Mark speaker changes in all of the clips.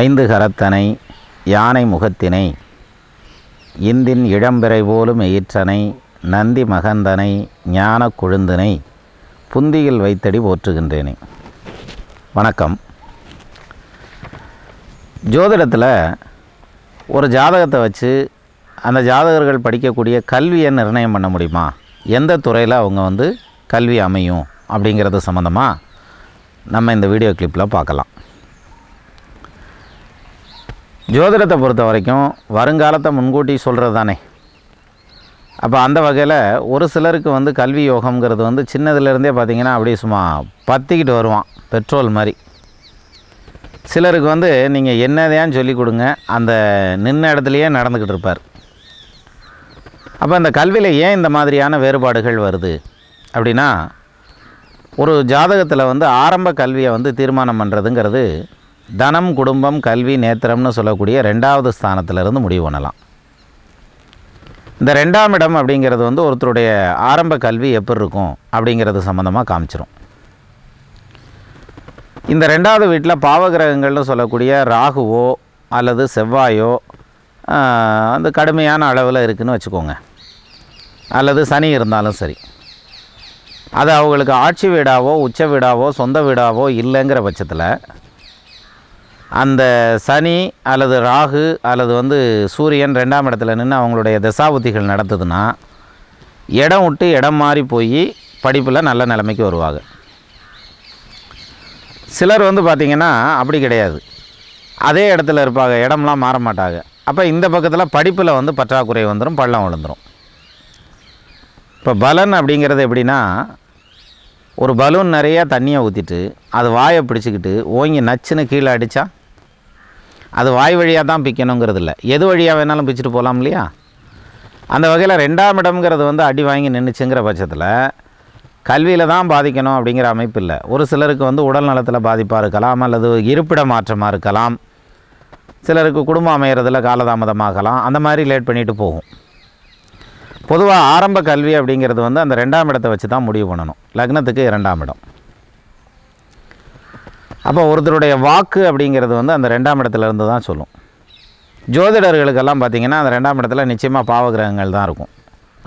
Speaker 1: ஐந்து கரத்தனை யானை முகத்தினை இந்தின் இளம்பிறை போலும் எயிற்றனை நந்தி மகந்தனை ஞான கொழுந்தினை புந்தியில் வைத்தடி போற்றுகின்றேனே. வணக்கம். ஜோதிடத்தில் ஒரு ஜாதகத்தை வச்சு அந்த ஜாதகர்கள் படிக்கக்கூடிய கல்வியை நிர்ணயம் பண்ண முடியுமா? எந்த துறையில் அவங்க வந்து கல்வி அமையும் அப்படிங்கிறது சம்மந்தமாக நம்ம இந்த வீடியோ கிளிப்பில் பார்க்கலாம். ஜோதிடத்தை பொறுத்த வரைக்கும் வருங்காலத்தை முன்கூட்டி சொல்கிறது தானே அப்போ அந்த வகையில் ஒரு சிலருக்கு வந்து கல்வி யோகம்ங்கிறது வந்து சின்னதுலேருந்தே பார்த்திங்கன்னா அப்படியே சும்மா பற்றிக்கிட்டு வருவான் பெட்ரோல் மாதிரி. சிலருக்கு வந்து நீங்கள் என்னதையான்னு சொல்லி கொடுங்க அந்த நின்ன இடத்துலையே நடந்துக்கிட்டு இருப்பார். அப்போ இந்த கல்வியில் ஏன் இந்த மாதிரியான வேறுபாடுகள் வருது? அப்படின்னா ஒரு ஜாதகத்தில் வந்து ஆரம்ப கல்வியை வந்து தீர்மானம் பண்ணுறதுங்கிறது தனம் குடும்பம் கல்வி நேத்திரம்னு சொல்லக்கூடிய ரெண்டாவது ஸ்தானத்திலிருந்து முடிவு பண்ணலாம். இந்த ரெண்டாம் இடம் அப்படிங்கிறது வந்து ஒருத்தருடைய ஆரம்ப கல்வி எப்படி இருக்கும் அப்படிங்கிறது சம்மந்தமாக காமிச்சிரும். இந்த ரெண்டாவது வீட்டில் பாவகிரகங்கள்னு சொல்லக்கூடிய ராகுவோ அல்லது செவ்வாயோ அந்த கடுமையான அளவில் இருக்குன்னு வச்சுக்கோங்க. அல்லது சனி இருந்தாலும் சரி. அது அவங்களுக்கு ஆட்சி வீடாவோ உச்ச வீடாவோ சொந்த வீடாவோ இல்லைங்கிற பட்சத்தில் அந்த சனி அல்லது ராகு அல்லது வந்து சூரியன் ரெண்டாம் இடத்துல நின்று அவங்களுடைய தசாபுத்திகள் நடத்துதுன்னா இடம் விட்டு இடம் மாறி போய் படிப்பில் நல்ல நிலைமைக்கு வருவாங்க. சிலர் வந்து பார்த்திங்கன்னா அப்படி கிடையாது. அதே இடத்துல இருப்பாங்க இடம்லாம் மாற மாட்டாங்க. அப்போ இந்த பக்கத்தில் படிப்பில் வந்து பற்றாக்குறை வந்துடும் பள்ளம் விழுந்துடும் இப்போ பலன் அப்படிங்கிறது எப்படின்னா ஒரு பலூன் நிறையா தண்ணியை ஊற்றிட்டு அது வாயை பிடிச்சிக்கிட்டு ஓங்கி நச்சுன்னு கீழே அடித்தா அது வாய் வழியாக தான் பிக்கணுங்கிறது இல்லை எது வழியாக வேணாலும் பிச்சுட்டு போகலாம் இல்லையா? அந்த வகையில் ரெண்டாம் இடம்ங்கிறது வந்து அடி வாங்கி நின்றுச்சுங்கிற பட்சத்தில் கல்வியில் தான் பாதிக்கணும் அப்படிங்கிற அமைப்பு இல்லை. ஒரு சிலருக்கு வந்து உடல் நலத்தில் பாதிப்பாக இருக்கலாம் அல்லது இருப்பிட மாற்றமாக இருக்கலாம். சிலருக்கு குடும்பம் அமையிறதுல காலதாமதமாகலாம். அந்த மாதிரி லேட் பண்ணிட்டு போகும். பொதுவாக ஆரம்ப கல்வி அப்படிங்கிறது வந்து அந்த ரெண்டாம் இடத்தை வச்சு தான் முடிவு பண்ணணும். லக்னத்துக்கு இரண்டாம் இடம். அப்போ ஒருத்தருடைய வாக்கு அப்படிங்கிறது வந்து அந்த ரெண்டாம் இடத்துல இருந்து தான் சொல்லும். ஜோதிடர்களுக்கெல்லாம் பார்த்திங்கன்னா அந்த ரெண்டாம் இடத்துல நிச்சயமாக பாவகிரகங்கள் தான் இருக்கும்.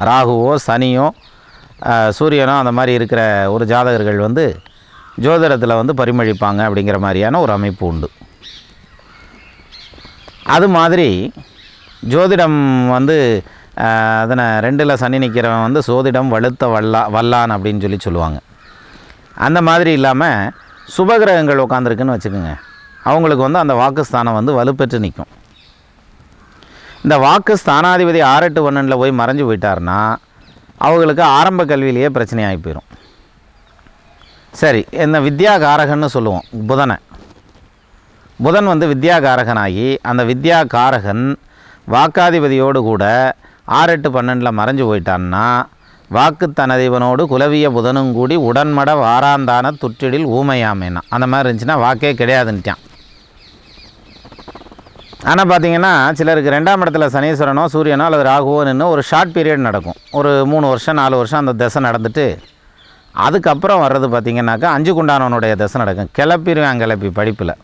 Speaker 1: ராகுவோ சனியோ சூரியனோ அந்த மாதிரி இருக்கிற ஒரு ஜாதகர்கள் வந்து ஜோதிடத்தில் வந்து பரிமளிப்பாங்க அப்படிங்கிற மாதிரியான ஒரு அமைப்பு உண்டு. அது மாதிரி ஜோதிடம் வந்து அதனை ரெண்டில் சனி நிற்கிறவன் வந்து சோதிடம் வலுத்த வல்லா வல்லான் அப்படின்னு சொல்லி சொல்லுவாங்க. அந்த மாதிரி இல்லாமல் சுபகிரகங்கள் உட்காந்துருக்குன்னு வச்சுக்கோங்க. அவங்களுக்கு வந்து அந்த வாக்குஸ்தானம் வந்து வலுப்பெற்று நிற்கும். இந்த வாக்கு ஸ்தானாதிபதி ஆறு எட்டு பன்னெண்டில் போய் மறைஞ்சு போயிட்டாருன்னா அவங்களுக்கு ஆரம்ப கல்வியிலேயே பிரச்சனையாகி போயிடும் சரி இந்த வித்யா காரகன்னு சொல்லுவோம் புதனை. புதன் வந்து வித்யாகாரகனாகி அந்த வித்யா காரகன் வாக்காதிபதியோடு கூட ஆறு எட்டு பன்னெண்டில் மறைஞ்சு போயிட்டான்னா வாக்குத்தனதிவனோடு குலவிய புதனும் கூடி உடன்மட வாராந்தான துற்றிடில் ஊமையாமேனா. அந்த மாதிரி இருந்துச்சுன்னா வாக்கே கிடையாதுன்ட்டான். ஆனால் பார்த்தீங்கன்னா சிலருக்கு ரெண்டாம் இடத்துல சனீஸ்வரனோ சூரியனோ அல்லது ராகுவோ நின்று ஒரு ஷார்ட் பீரியட் நடக்கும். ஒரு மூணு வருஷம் நாலு வருஷம் அந்த தசை நடந்துட்டு அதுக்கப்புறம் வர்றது பார்த்திங்கனாக்கா அஞ்சு குண்டானவனுடைய தசை நடக்கும். கிளப்பிடுவேன் கிளப்பி படிப்பில்.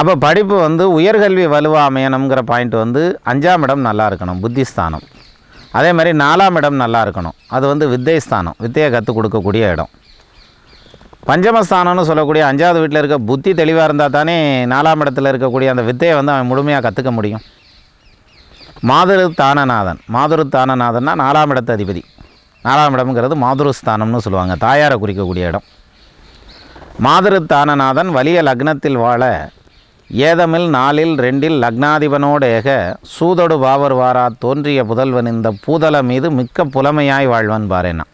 Speaker 1: அப்போ படிப்பு வந்து உயர்கல்வி வலுவா அமையணுங்கிற பாயிண்ட் வந்து அஞ்சாம் இடம் நல்லா இருக்கணும் புத்திஸ்தானம். அதே மாதிரி நாலாம் இடம் நல்லா இருக்கணும் அது வந்து வித்தை ஸ்தானம் வித்தையை கற்றுக் கொடுக்கக்கூடிய இடம். பஞ்சமஸ்தானம்னு சொல்லக்கூடிய அஞ்சாவது வீட்டில் இருக்க புத்தி தெளிவாக இருந்தால் தானே நாலாம் இடத்துல இருக்கக்கூடிய அந்த வித்தையை வந்து அவன் முழுமையாக கற்றுக்க முடியும். மாதுரு தானநாதன் மாதுரு தானநாதன்னா நாலாம் இடத்து அதிபதி. நாலாம் இடம்ங்கிறது மாதுருஸ்தானம்னு சொல்லுவாங்க. தாயாரை குறிக்கக்கூடிய இடம். மாதுரு தானநாதன் வலிய லக்னத்தில் வாழ ஏதமில் நாளில் ரெண்டில் லக்னாதிபனோடேக சூதொடு பாவர் வாரா தோன்றிய புதல்வன் இந்த பூதல மீது மிக்க புலமையாய் வாழ்வன் பாரேனா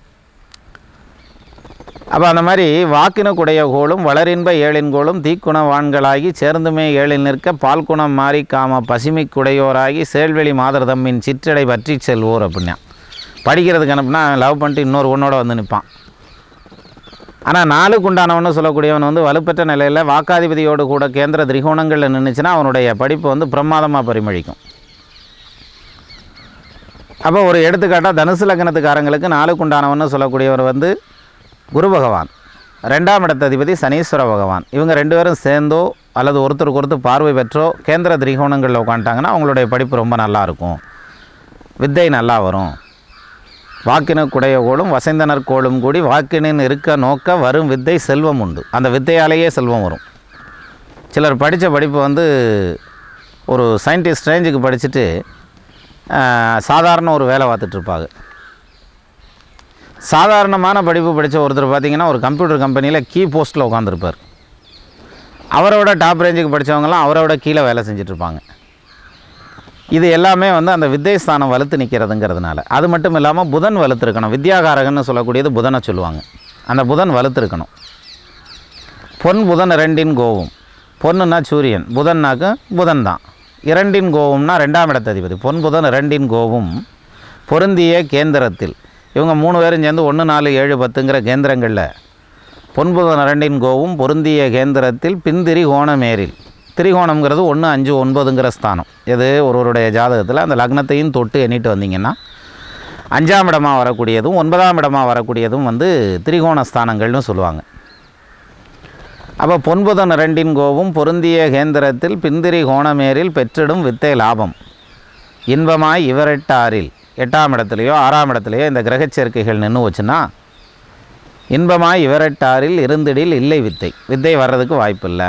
Speaker 1: அப்போ அந்த மாதிரி வாக்கினுக்குடைய கோளும் வளரின்ப ஏழின்கோளும் தீக்குணவான்களாகி சேர்ந்துமே ஏழில் நிற்க பால்குணம் மாறி காம பசிமை சேல்வெளி மாதர் தம்மின் சிற்றடை பற்றி செல்வோர் அப்படின்னா. படிக்கிறதுக்கு அனுப்புனா லவ் பண்ணிட்டு இன்னொரு ஒன்றோட வந்து நிற்பான். ஆனால் நாளுக்கு உண்டானவன்னு சொல்லக்கூடியவன் வந்து வலுப்பெற்ற நிலையில் வாக்காதிபதியோடு கூட கேந்திர திரிகோணங்களில் நின்றுச்சுன்னா அவனுடைய படிப்பு வந்து பிரமாதமாக பரிமளிக்கும். அப்போ ஒரு எடுத்துக்காட்டாக தனுசு லக்னத்துக்காரங்களுக்கு நாளுக்கு உண்டானவன்னு சொல்லக்கூடியவர் வந்து குரு பகவான். ரெண்டாம் இடத்ததிபதி சனீஸ்வர பகவான். இவங்க ரெண்டு பேரும் சேர்ந்தோ அல்லது ஒருத்தருக்கு ஒருத்தர் பார்வை பெற்றோ கேந்திர திரிகோணங்களில் உட்காந்துட்டாங்கன்னா அவங்களுடைய படிப்பு ரொம்ப நல்லா இருக்கும். வித்தை நல்லா வரும். வாக்கின குடைய கோளும் வசைந்தனர் கோளும் கூடி வாக்கினின் இருக்க நோக்க வரும் வித்தை செல்வம் உண்டு. அந்த வித்தையாலேயே செல்வம் வரும். சிலர் படித்த படிப்பு வந்து ஒரு சயின்டிஸ்ட் ரேஞ்சுக்கு படிச்சுட்டு சாதாரண ஒரு வேலை பார்த்துட்ருப்பாங்க. சாதாரணமான படிப்பு படித்த ஒருத்தர் பார்த்தீங்கன்னா ஒரு கம்ப்யூட்டர் கம்பெனியில் கீ போஸ்ட்டில் உட்காந்துருப்பார் அவரோட டாப் ரேஞ்சுக்கு படித்தவங்களாம் அவரோட கீழே வேலை செஞ்சிட்ருப்பாங்க. இது எல்லாமே வந்து அந்த வித்யஸ்தானம் வலுத்து நிற்கிறதுங்கிறதுனால அது மட்டும் இல்லாமல் புதன் வலுத்து இருக்கணும் வித்யாகாரகன்னு சொல்லக்கூடியது புதனை சொல்லுவாங்க. அந்த புதன் வலுத்து இருக்கணும் பொன் புதன் ரெண்டின் கோவும். பொண்ணுன்னா சூரியன் புதன்னாக்கு புதன் தான் இரண்டின் கோவம்னா ரெண்டாம் இடத்த அதிபதி பொன் புதன் ரெண்டின் கோவும். பொருந்திய கேந்திரத்தில். இவங்க மூணு பேரும் சேர்ந்து ஒன்று நாலு ஏழு பத்துங்கிற கேந்திரங்களில். பொன்புதன் இரண்டின் கோவும் பொருந்திய கேந்திரத்தில் பிந்திரி கோணமேரில். திரிகோணம்ங்கிறது ஒன்று அஞ்சு ஒன்பதுங்கிற ஸ்தானம். இது ஒருவருடைய ஜாதகத்தில் அந்த லக்னத்தையும் தொட்டு எண்ணிட்டு வந்தீங்கன்னா அஞ்சாம் இடமாக வரக்கூடியதும் ஒன்பதாம் இடமாக வரக்கூடியதும் வந்து திரிகோண ஸ்தானங்கள்னு சொல்லுவாங்க. அப்போ பொன்புதன் ரெண்டின் கோவும் பொருந்திய கேந்திரத்தில் பிந்திரி கோணமேரில் பெற்றிடும் வித்தை லாபம். இன்பமாய் இவரெட்டாரில் எட்டாம் இடத்துலையோ ஆறாம் இடத்துலையோ இந்த கிரகச்சேர்க்கைகள் நின்று வச்சுன்னா இன்பமாய் இவரெட்டாரில் இருந்திடில் இல்லை வித்தை. வித்தை வர்றதுக்கு வாய்ப்பில்லை.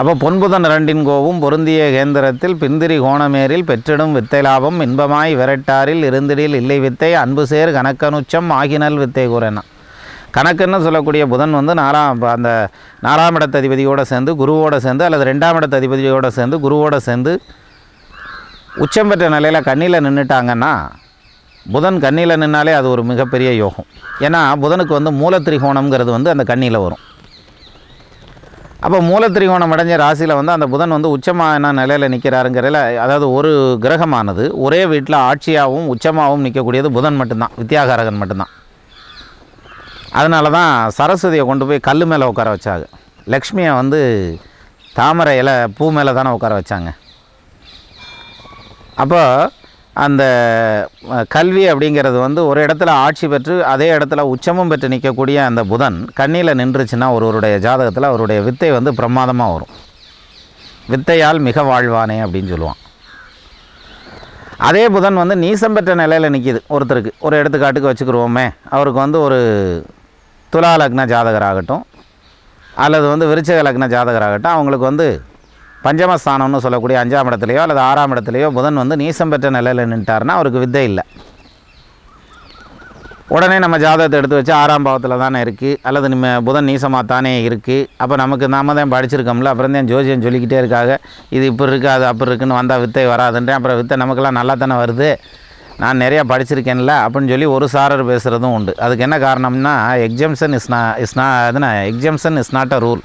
Speaker 1: அப்போ பொன்புதன் இரண்டின் கோவும் பொருந்திய கேந்திரத்தில் பிந்திரி கோணமேரில் பெற்றிடும் வித்தை லாபம் இன்பமாய் விரட்டாரில் இருந்திடில் இல்லை வித்தை அன்பு சேர் கணக்கனுச்சம் ஆகினல் வித்தை கூறனா. கணக்குன்னு சொல்லக்கூடிய புதன் வந்து நாலாம் அந்த நாலாம் இடத்த அதிபதியோடு சேர்ந்து குருவோடு சேர்ந்து அல்லது ரெண்டாம் இடத்த அதிபதியோடு சேர்ந்து குருவோடு சேர்ந்து உச்சம் பெற்ற நிலையில் கண்ணியில் நின்றுட்டாங்கன்னா புதன் கண்ணியில் நின்னாலே அது ஒரு மிகப்பெரிய யோகம். ஏன்னா புதனுக்கு வந்து மூலத்திரிகோணம்ங்கிறது வந்து அந்த கண்ணியில் வரும். அப்போ மூலத்திரிகோணம் அடைஞ்ச ராசியில் வந்து அந்த புதன் வந்து உச்சமான நிலையில் நிற்கிறாருங்கிறதுல அதாவது ஒரு கிரகமானது ஒரே வீட்டில் ஆட்சியாகவும் உச்சமாகவும் நிற்கக்கூடியது புதன் மட்டும்தான் வித்யாகாரகன் மட்டும்தான். அதனால தான் சரஸ்வதியை கொண்டு போய் கல் மேலே உட்கார வச்சாங்க. லக்ஷ்மியை வந்து தாமரை இலை பூ மேலே தானே உட்கார வச்சாங்க. அப்போ அந்த கல்வி அப்படிங்கிறது வந்து ஒரு இடத்துல ஆட்சி பெற்று அதே இடத்துல உச்சமும் பெற்று நிற்கக்கூடிய அந்த புதன் கண்ணியில் நின்றுச்சுன்னா ஒருவருடைய ஜாதகத்தில் அவருடைய வித்தை வந்து பிரமாதமாக வரும். வித்தையால் மிக வாழ்வானே அப்படின்னு சொல்லுவான். அதே புதன் வந்து நீசம் பெற்ற நிலையில் நிற்கிது ஒருத்தருக்கு ஒரு எடுத்துக்காட்டுக்கு வச்சுக்கிருவோமே. அவருக்கு வந்து ஒரு துலா லக்ன ஜாதகராகட்டும் அல்லது வந்து விருச்சக லக்ன ஜாதகராகட்டும் அவங்களுக்கு வந்து பஞ்சமஸ்தானம்னு சொல்லக்கூடிய அஞ்சாம் இடத்துலையோ அல்லது ஆறாம் இடத்துலையோ புதன் வந்து நீசம் பெற்ற நிலையில் நின்ட்டாருன்னா அவருக்கு வித்தை இல்லை. உடனே நம்ம ஜாதகத்தை எடுத்து வச்சு ஆறாம் பாவத்தில் தானே இருக்குது அல்லது நம்ம புதன் நீசமாக தானே இருக்குது அப்போ நமக்கு நாம தான் படிச்சிருக்கோம்ல அப்புறம் தான் ஜோசியம் சொல்லிக்கிட்டே இருக்காங்க இது இப்படி இருக்குது அது அப்படி இருக்குன்னு வந்தால் வித்தை வராதுன்றேன் அப்புறம் வித்தை நமக்கெல்லாம் நல்லா தானே வருது. நான் நிறையா படிச்சிருக்கேன்ல அப்படின்னு சொல்லி ஒரு சாரர் பேசுகிறதும் உண்டு. அதுக்கு என்ன காரணம்னா எக்ஸம்ஷன் இஸ் நா இஸ் நா அதுனா exemption is not a rule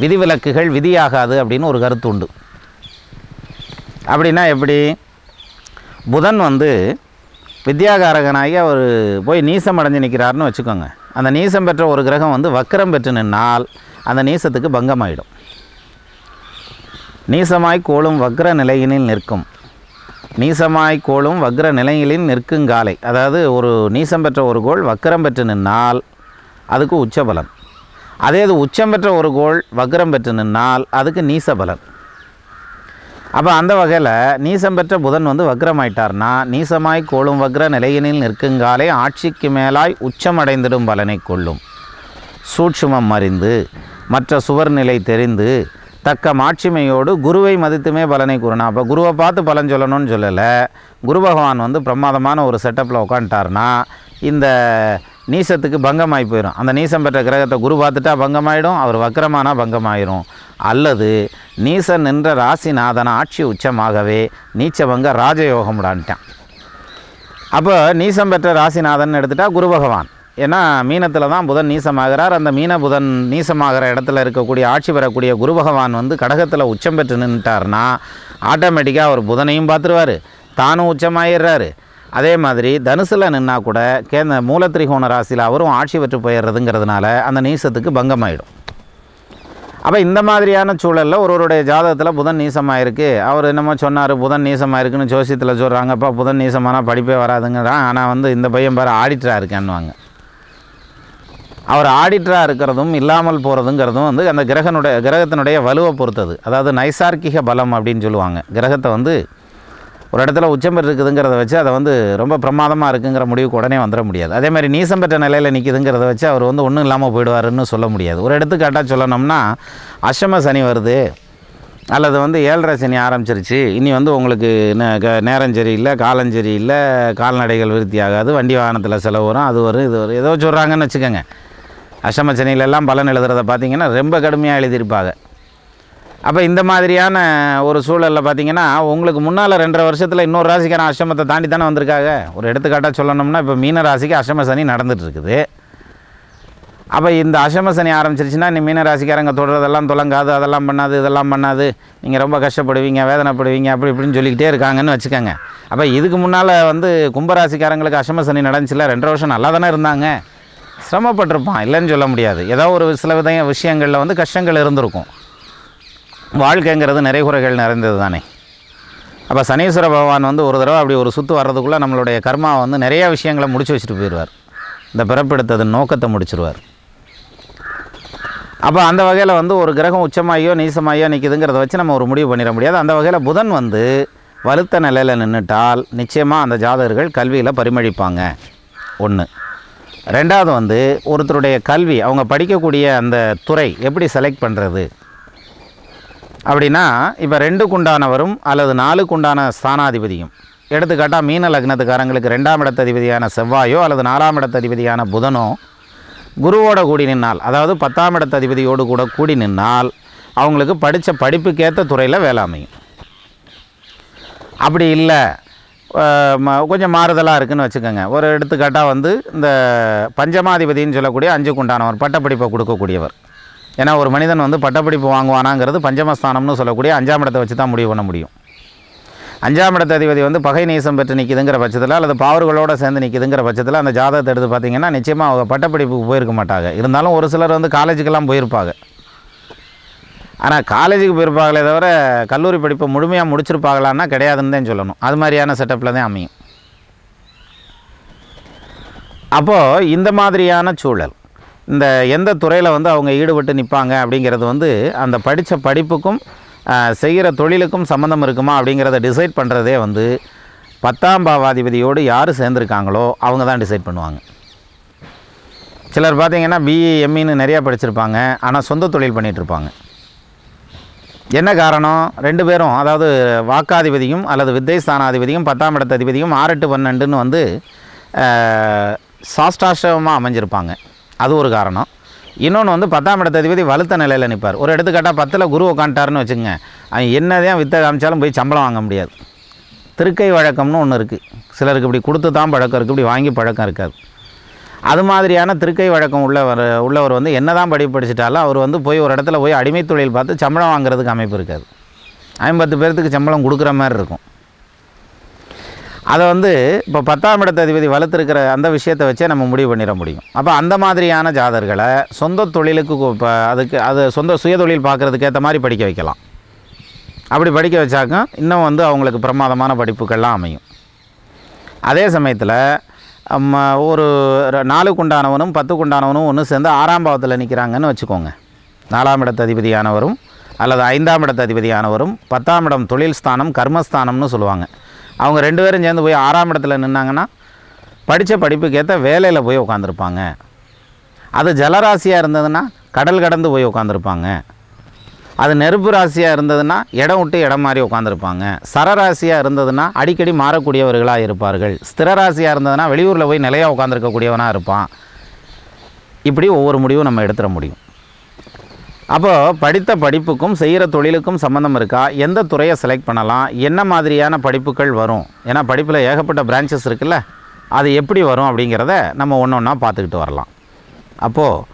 Speaker 1: விதிவிலக்குகள் விதியாகாது அப்படின்னு ஒரு கருத்து உண்டு. அப்படின்னா எப்படி? புதன் வந்து வித்யாகாரகனாகி அவர் போய் நீசம் அடைஞ்சு நிற்கிறாருன்னு வச்சுக்கோங்க. அந்த நீசம் பெற்ற ஒரு கிரகம் வந்து வக்கரம் பெற்று நின்னால் அந்த நீசத்துக்கு பங்கமாயிடும். நீசமாய் கோளும் வக்ர நிலையினில் நிற்கும். நீசமாய் கோளும் வக்ர நிலையிலில் நிற்குங்காலை. அதாவது ஒரு நீசம் பெற்ற ஒரு கோள் வக்கரம் பெற்று நின்னால் அதுக்கு உச்சபலன். அதே இது உச்சம் பெற்ற ஒரு கோள் வக்ரம் பெற்று நின்னால் அதுக்கு நீச பலன் அப்போ அந்த வகையில் நீசம் பெற்ற புதன் வந்து வக்ரமாயிட்டார்னா நீசமாய் கோளும் வக்ர நிலையினில் நிற்குங்காலே ஆட்சிக்கு மேலாய் உச்சமடைந்திடும் பலனை கொள்ளும். சூட்சுமம் அறிந்து மற்ற சுவர் நிலை தெரிந்து தக்க மாட்சிமையோடு குருவை மதித்துமே பலனை கூறணும். அப்போ குருவை பார்த்து பலன் சொல்லணும்னு சொல்லலை. குரு பகவான் வந்து பிரமாதமான ஒரு செட்டப்பில் உட்காந்துட்டார்னா இந்த நீசத்துக்கு பங்கமாகி போயிடும் அந்த நீசம் பெற்ற கிரகத்தை குரு பார்த்துட்டா பங்கமாயிடும் அவர் வக்கரமானா பங்கமாயிடும் அல்லது நீசன் நின்ற ராசிநாதன ஆட்சி உச்சமாகவே நீச்சபங்க ராஜயோகம்டான்ட்டான். அப்போ நீசம் பெற்ற ராசிநாதன் எடுத்துட்டா குரு பகவான். ஏன்னா மீனத்தில் தான் புதன் நீசமாகிறார். அந்த மீன புதன் நீசமாகிற இடத்துல இருக்கக்கூடிய ஆட்சி பெறக்கூடிய குரு பகவான் வந்து கடகத்தில் உச்சம் பெற்று நின்றுட்டார்னா ஆட்டோமேட்டிக்காக அவர் புதனையும் பார்த்துருவார். தானும் உச்சமாயிடுறாரு அதே மாதிரி தனுசில் நின்னா கூட கேந்த மூலத்திரிகோண ராசியில் அவரும் ஆட்சி பெற்று போயிடுறதுங்கிறதுனால அந்த நீசத்துக்கு பங்கமாயிடும். அப்போ இந்த மாதிரியான சூழலில் ஒருவருடைய ஜாதகத்தில் புதன் நீசமாக இருக்குது அவர் என்னமோ சொன்னார் புதன் நீசமாக இருக்குன்னு ஜோசியத்தில் சொல்கிறாங்கப்பா புதன் நீசமானால் படிப்பே வராதுங்கிறான் ஆனால் வந்து இந்த பையன் பாரு ஆடிட்டராக இருக்கேன்னுவாங்க. அவர் ஆடிட்டராக இருக்கிறதும் இல்லாமல் போகிறதுங்கிறதும் வந்து அந்த கிரகனுடைய கிரகத்தினுடைய வலுவை பொறுத்தது. அதாவது நைசார்க்கிக பலம் அப்படின்னு சொல்லுவாங்க. கிரகத்தை வந்து ஒரு இடத்துல உச்சம் இருக்குதுங்கிறத வச்சு அதை வந்து ரொம்ப பிரமாதமாக இருக்குங்கிற முடிவுக்கு உடனே வந்துட முடியாது. அதே மாதிரி நீசம் பெற்ற நிலையில் நிற்கிதுங்கிறத வச்சு அவர் வந்து ஒன்றும் இல்லாமல் போயிடுவாருன்னு சொல்ல முடியாது. ஒரு எடுத்துக்காட்டாக சொல்லணும்னா அஷ்டம சனி வருது. அல்லது வந்து ஏழரை சனி ஆரம்பிச்சிருச்சு. இனி வந்து உங்களுக்கு க- நேரம் சரியில்லை காலம் சரியில்லை கால்நடைகள் விருத்தி ஆகாது வண்டி வாகனத்தில் செலவு வரும் அது வரும் இது வரும். ஏதோ சொல்கிறாங்கன்னு வச்சுக்கோங்க. அஷ்டம சனியிலெல்லாம் பலன் எழுதுறத பார்த்தீங்கன்னா ரொம்ப கடுமையாக எழுதியிருப்பாங்க. அப்போ இந்த மாதிரியான ஒரு சூழலில் பார்த்தீங்கன்னா உங்களுக்கு முன்னால் ரெண்டரை வருஷத்தில் இன்னொரு ராசிக்காரன் அஷ்டமத்தை தாண்டி தானே வந்திருக்காங்க. ஒரு எடுத்துக்காட்டாக சொல்லணும்னா இப்போ மீன ராசிக்கு அஷ்டம சனி நடந்துகிட்ருக்குது அப்போ இந்த அஷ்டம சனி ஆரம்பிச்சிருச்சுன்னா நீ மீன ராசிக்காரங்க தொடுறதெல்லாம் தொலங்காது அதெல்லாம் பண்ணாது இதெல்லாம் பண்ணாது. நீங்கள் ரொம்ப கஷ்டப்படுவீங்க வேதனைப்படுவீங்க அப்படி இப்படின்னு சொல்லிக்கிட்டே இருக்காங்கன்னு வச்சுக்கோங்க. அப்போ இதுக்கு முன்னால் வந்து கும்பராசிக்காரங்களுக்கு அஷ்டம சனி நடந்துச்சுல ரெண்டரை வருஷம் நல்லா தானே இருந்தாங்க. சிரமப்பட்டிருப்பான் இல்லைன்னு சொல்ல முடியாது. ஏதோ ஒரு சில வித விஷயங்களில் வந்து கஷ்டங்கள் இருந்திருக்கும். வாழ்க்கைங்கிறது நிறைகுறைகள் நிறைந்தது தானே அப்போ சனீஸ்வர பகவான் வந்து ஒரு தடவை அப்படி ஒரு சுற்று வர்றதுக்குள்ளே நம்மளுடைய கர்மா வந்து நிறைய விஷயங்களை முடிச்சு வச்சுட்டு போயிடுவார். இந்த பிறப்பெடுத்ததன் நோக்கத்தை முடிச்சிருவார். அப்போ அந்த வகையில் வந்து ஒரு கிரகம் உச்சமாகியோ நீசமாகியோ நிற்கிதுங்கிறத வச்சு நம்ம ஒரு முடிவு பண்ணிட முடியாது. அந்த வகையில் புதன் வந்து வலுத்த நிலையில் நின்றுட்டால் நிச்சயமாக அந்த ஜாதகர்கள் கல்வியில் பரிமளிப்பாங்க ஒன்று ரெண்டாவது வந்து ஒருத்தருடைய கல்வி அவங்க படிக்கக்கூடிய அந்த துறை எப்படி செலக்ட் பண்ணுறது அப்படின்னா இப்போ ரெண்டுக்குண்டானவரும் அல்லது நாலுக்குண்டான ஸ்தானாதிபதியும். எடுத்துக்காட்டால் மீன லக்னத்துக்காரங்களுக்கு ரெண்டாம் இடத்ததிபதியான செவ்வாயோ அல்லது நாலாம் இடத்ததிபதியான புதனோ குருவோட கூடி நின்னால் அதாவது பத்தாம் இடத்ததிபதியோடு கூட கூடி நின்னால் அவங்களுக்கு படித்த படிப்புக்கேற்ற துறையில் வேலை அமையும். அப்படி இல்லை கொஞ்சம் மாறுதலாக இருக்குதுன்னு வச்சுக்கோங்க. ஒரு எடுத்துக்காட்டாக வந்து இந்த பஞ்சமாதிபதின்னு சொல்லக்கூடிய அஞ்சுக்குண்டானவர் பட்டப்படிப்பை கொடுக்கக்கூடியவர். ஏன்னா ஒரு மனிதன் வந்து பட்டப்படிப்பு வாங்குவானாங்கிறது பஞ்சமஸ்தானம்னு சொல்லக்கூடிய அஞ்சாம் இடத்தை வச்சு தான் முடிவு பண்ண முடியும். அஞ்சாம் இடத்த அதிபதி வந்து பகை நேசம் பெற்று நிற்கிதுங்கிற பட்சத்தில் அல்லது பாவர்களோடு சேர்ந்து நிற்கிதுங்கிற பட்சத்தில் அந்த ஜாதகத்தை எடுத்து பார்த்தீங்கன்னா நிச்சயமாக அவங்க பட்டப்படிப்புக்கு போயிருக்க மாட்டாங்க. இருந்தாலும் ஒரு சிலர் வந்து காலேஜுக்கெல்லாம் போயிருப்பாங்க. ஆனால் காலேஜுக்கு போயிருப்பாங்களே தவிர கல்லூரி படிப்பை முழுமையாக முடிச்சிருப்பாங்களான்னா கிடையாதுன்னு தான் சொல்லணும். அது மாதிரியான செட்டப்பில் தான் அமையும். அப்போது இந்த மாதிரியான சூழல். இந்த எந்த துறையில் வந்து அவங்க ஈடுபட்டு நிற்பாங்க அப்படிங்கிறது வந்து அந்த படித்த படிப்புக்கும் செய்கிற தொழிலுக்கும் சம்மந்தம் இருக்குமா அப்படிங்கிறத டிசைட் பண்ணுறதே வந்து பத்தாம் பாவாதிபதியோடு யார் சேர்ந்துருக்காங்களோ அவங்க தான் டிசைட் பண்ணுவாங்க. சிலர் பார்த்தீங்கன்னா பிஇ எம்இன்னு நிறையா படிச்சிருப்பாங்க. ஆனால் சொந்த தொழில் பண்ணிகிட்ருப்பாங்க என்ன காரணம்? ரெண்டு பேரும் அதாவது வாக்காதிபதியும் அல்லது வித்தை ஸ்தானாதிபதியும் பத்தாம் இடத்த அதிபதியும் ஆறு எட்டு பன்னெண்டுன்னு வந்து சாஷ்டாஷ்டமாக அமைஞ்சிருப்பாங்க. அது ஒரு காரணம். இன்னொன்று வந்து பத்தாம் இடத்த அதிபதி வலுத்த நிலையில் நிற்பார் ஒரு எடுத்துக்காட்டால் பத்தில் குரு உட்காந்துட்டாருன்னு வச்சுங்க அவன் என்னதான் வித்தை காமிச்சாலும் போய் சம்பளம் வாங்க முடியாது. திருக்கை வழக்கம்னு ஒன்று இருக்குது சிலருக்கு இப்படி கொடுத்து தான் பழக்கம் இருக்குது இப்படி வாங்கி பழக்கம் இருக்காது. அது மாதிரியான திருக்கை வழக்கம் உள்ளவர் உள்ளவர் வந்து என்ன தான் படி படிச்சிட்டாலும் அவர் வந்து போய் ஒரு இடத்துல போய் அடிமை தொழில் பார்த்து சம்பளம் வாங்குறதுக்கு அமைப்பு இருக்காது. ஐம்பத்து பேர்த்துக்கு சம்பளம் கொடுக்குற மாதிரி இருக்கும். அதை வந்து இப்போ பத்தாம் இடத்த அதிபதி வளர்த்துருக்கிற அந்த விஷயத்தை வச்சே நம்ம முடிவு பண்ணிட முடியும். அப்போ அந்த மாதிரியான ஜாதர்களை சொந்த தொழிலுக்கு இப்போ அதுக்கு அது சொந்த சுயதொழில் பார்க்குறதுக்கு ஏற்ற மாதிரி படிக்க வைக்கலாம். அப்படி படிக்க வச்சாக்க இன்னும் வந்து அவங்களுக்கு பிரமாதமான படிப்புகள்லாம் அமையும். அதே சமயத்தில் ஒரு நாலுக்குண்டானவனும் பத்துக்குண்டானவனும் ஒன்று சேர்ந்து ஆறாம் பாவத்தில் நிற்கிறாங்கன்னு வச்சுக்கோங்க. நாலாம் இடத்த அதிபதியானவரும் அல்லது ஐந்தாம் இடத்த அதிபதியானவரும் பத்தாம் இடம் தொழில் ஸ்தானம் கர்மஸ்தானம்னு சொல்லுவாங்க. அவங்க ரெண்டு பேரும் சேர்ந்து போய் ஆறாம் இடத்துல நின்னாங்கன்னா படித்த படிப்புக்கேற்ற வேலையில் போய் உட்காந்துருப்பாங்க அது ஜலராசியாக இருந்ததுன்னா கடல் கடந்து போய் உட்காந்துருப்பாங்க அது நெருப்பு ராசியாக இருந்ததுன்னா இடம் விட்டு இடம் மாறி உட்காந்துருப்பாங்க சரராசியாக இருந்ததுன்னா அடிக்கடி மாறக்கூடியவர்களாக இருப்பார்கள். ஸ்திர ராசியாக இருந்ததுன்னா வெளியூரில் போய் நிலையாக உட்காந்துருக்கக்கூடியவனாக இருப்பான். இப்படி ஒவ்வொரு முடிவும் நம்ம எடுத்துட முடியும். அப்போது படித்த படிப்புக்கும் செய்கிற தொழிலுக்கும் சம்மந்தம் இருக்கா? எந்த துறையை செலக்ட் பண்ணலாம்? என்ன மாதிரியான படிப்புகள் வரும்? ஏன்னா படிப்பில் ஏகப்பட்ட பிரான்ச்சஸ் இருக்குல்ல? அது எப்படி வரும் அப்படிங்கிறத நம்ம ஒன்று ஒன்றா பார்த்துக்கிட்டு வரலாம். அப்போது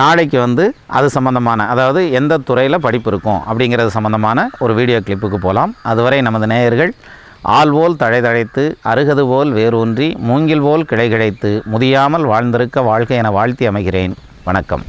Speaker 1: நாளைக்கு வந்து அது சம்மந்தமான அதாவது எந்த துறையில் படிப்பு இருக்கும் அப்படிங்கிறது சம்மந்தமான ஒரு வீடியோ கிளிப்புக்கு போகலாம் அதுவரை நமது நேயர்கள் ஆள் போல் தழைதழைத்து அருகது போல் வேரூன்றி மூங்கில் போல் கிளை கிடைத்து முதியாமல் வாழ்ந்திருக்க வாழ்க்கை என வாழ்த்தி அமைகிறேன். வணக்கம்.